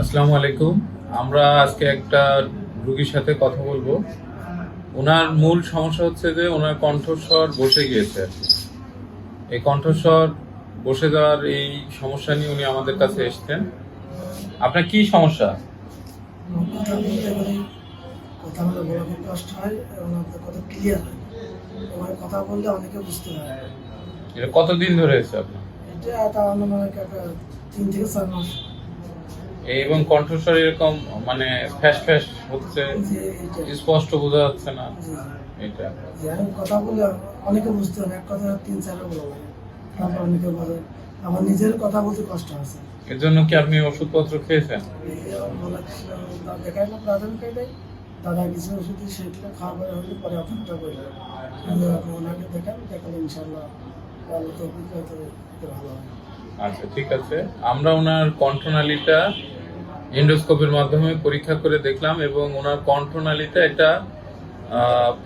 আসসালামু আলাইকুম। আমরা আজকে একটা রুগীর সাথে কথা বলব। ওনার মূল সমস্যা হচ্ছে যে ওনার কণ্ঠস্বর বসে গিয়েছে। আর কি। এই কণ্ঠস্বর বসে যাওয়ার এই সমস্যা নিয়ে উনি আমাদের কাছে এসেছেন। আপনার কি সমস্যা? কথা বলতে গেলে কথা বলে বলা খুব কষ্ট হয় এবং আমাদের কথা ক্লিয়ার হয় এবং কথা বললে অনেকে বুঝতে পারে এটা কতদিন ধরে হয়েছে আপনার? এটা একটা তিন থেকে চার মাস। এবং কণ্ঠস্বর এরকম মানে ফ্যাস ফ্যাস হচ্ছে স্পষ্ট বোঝা যাচ্ছে না। এটা কথা বলে অনেকে বুঝতে পারে এক কথা তিন বলা তারপর অনেকে বলে আমার নিজের কথা বলতে কষ্ট আছে এর জন্য কি আপনি ওষুধপত্র খেয়েছেন? এই যে আমার দেখাই না প্রাথমিক দাদা কিছু ওষুধ সেগুলো খাওয়া পরে হলে পরে অপেক্ষা করলে ওনাকে দেখান দেখালে ইনশাল্লাহ ভালো হয় আচ্ছা ঠিক আছে। আমরা ওনার কণ্ঠনালীটা এন্ডোস্কোপের মাধ্যমে পরীক্ষা করে দেখলাম এবং ওনার কণ্ঠনালীতে একটা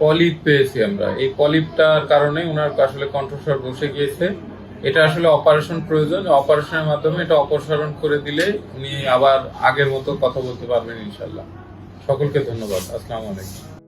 পলিপ পেয়েছি আমরা। এই পলিপটার কারণে ওনার আসলে কণ্ঠস্বর বসে গিয়েছে। এটা আসলে অপারেশন প্রয়োজন। অপারেশনের মাধ্যমে এটা অপসারণ করে দিলে উনি আবার আগের মতো কথা বলতে পারবেন ইনশাল্লাহ সকলকে ধন্যবাদ। আসসালামু আলাইকুম।